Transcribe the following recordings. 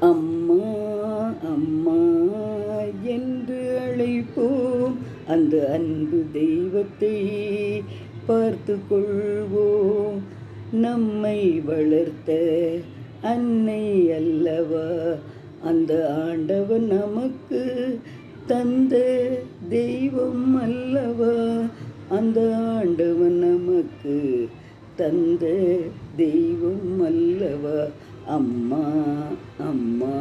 அம்மா அம்மா என்று அழைப்போம். அந்த அன்பு தெய்வத்தை பார்த்து கொள்வோம் நம்மை வளர்த்த அன்னை அல்லவா? அந்த ஆண்டவன் நமக்கு தந்த தெய்வம் அல்லவா? அந்த ஆண்டவன் நமக்கு தந்த தெய்வம் அல்லவா? அம்மா அம்மா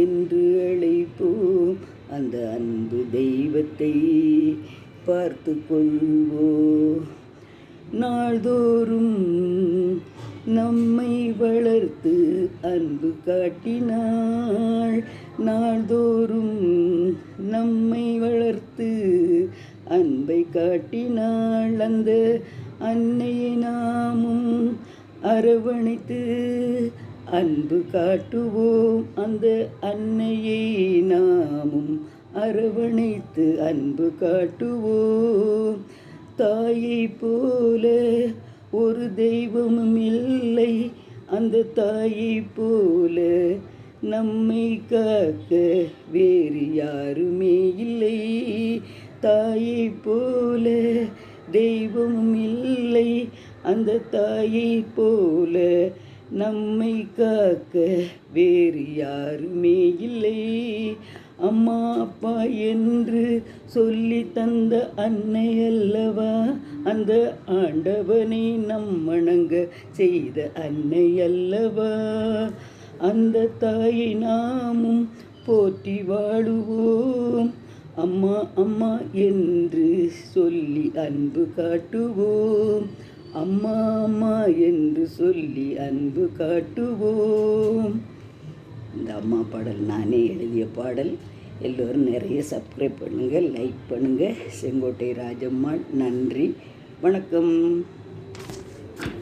என்று அழைப்போம். அந்த அன்பு தெய்வத்தை பார்த்து கொள்வோ நாள்தோறும் நம்மை வளர்த்து அன்பு காட்டினாள். நாள்தோறும் நம்மை வளர்த்து அன்பை காட்டினாள். அந்த அன்னையை நாமும் அரவணைத்து அன்பு காட்டுவோம் அந்த அன்னையை நாமும். அரவணைத்து அன்பு காட்டுவோம். தாயை போல ஒரு தெய்வமும் இல்லை. அந்த தாயை போல நம்மை காக்க வேறு யாருமே இல்லை. தாயை போல தெய்வமும் இல்லை. அந்த தாயை போல நம்மை காக்க வேறு யாருமே இல்லை. அம்மா அப்பா என்று சொல்லி தந்த அன்னை அல்லவா? அந்த ஆண்டவனை நம் வணங்க செய்த அன்னை அல்லவா? அந்த தாயை நாமும் போற்றி வாழுவோம். அம்மா அம்மா என்று சொல்லி அன்பு காட்டுவோம். அம்மா அம்மா என்று சொல்லி அன்பு காட்டுவோம். இந்த அம்மா பாடல் நானே எழுதிய பாடல். எல்லோரும் நிறைய சப்ஸ்கிரைப் பண்ணுங்கள் லைக் பண்ணுங்கள் செங்கோட்டை ராஜம்மாள் நன்றி. வணக்கம்.